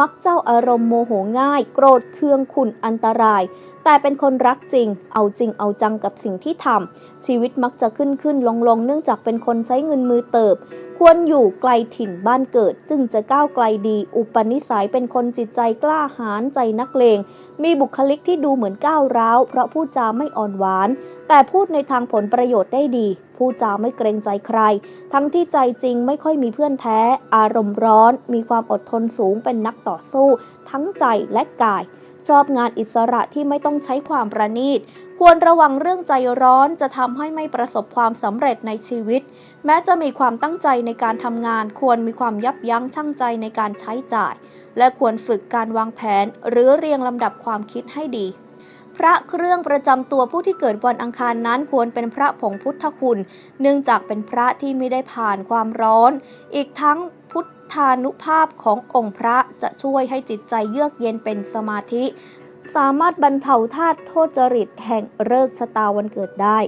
มักเจ้าอารมณ์โมโหง่าย โกรธเคืองขุนอันตราย แต่เป็นคนรักจริง เอาจริงเอาจังกับสิ่งที่ทำชีวิตมักจะขึ้นขึ้นลงลงเนื่องจากเป็นคนใช้เงินมือเติบควรอยู่ไกลถิ่นบ้านเกิดจึงจะก้าวไกลดี อุปนิสัยเป็นคนจิตใจกล้าหาญใจนักเลง มีบุคลิกที่ดูเหมือนก้าวร้าวเพราะพูดจาไม่อ่อนหวาน แต่พูดในทางผลประโยชน์ได้ดีพูดจาไม่เกรงใจใคร ทั้งที่ใจจริงไม่ค่อยมีเพื่อนแท้ อารมณ์ร้อน มีความอดทนสูงเป็นนักต่อสู้ ทั้งใจและกาย ชอบงานอิสระที่ไม่ต้องใช้ความประณีต ควรระวังเรื่องใจร้อนจะทำให้ไม่ประสบความสำเร็จในชีวิต แม้จะมีความตั้งใจในการทำงาน ควรมีความยับยั้งชั่งใจในการใช้จ่าย และควรฝึกการวางแผน หรือเรียงลำดับความคิดให้ดีพระเครื่องประจำตัวผู้ที่เกิดวันอังคารนั้นควรเป็นพระผงพุทธคุณ เนื่องจากเป็นพระที่ไม่ได้ผ่านความร้อน อีกทั้ง พุทธานุภาพขององค์พระจะช่วยให้จิตใจเยือกเย็นเป็นสมาธิ สามารถบรรเทาธาตุโทษจริตแห่งเลิกชะตาวันเกิดได้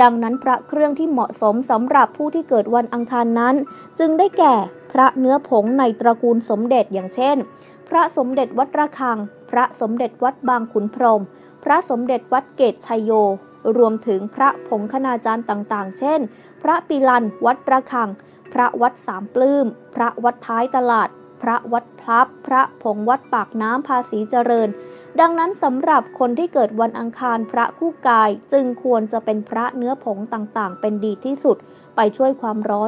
ดังนั้นพระเครื่องที่เหมาะสมสำหรับผู้ที่เกิดวันอังคารนั้น จึงได้แก่พระเนื้อผงในตระกูลสมเด็จอย่างเช่น พระสมเด็จวัดระฆัง พระสมเด็จวัดบางขุนพรหมพระสมเด็จวัดเกตชัยโยรวมถึงพระผงคณาจารย์ต่างๆ เช่น พระปิลันวัดระฆัง พระวัดสามปลื้ม พระวัดท้ายตลาด พระวัดพลับ พระผงวัดปากน้ำภาษีเจริญ ดังนั้นสำหรับคนที่เกิดวันอังคารพระคู่กายจึงควรจะเป็นพระเนื้อผงต่างๆ เป็นดีที่สุดไปช่วยความร้อน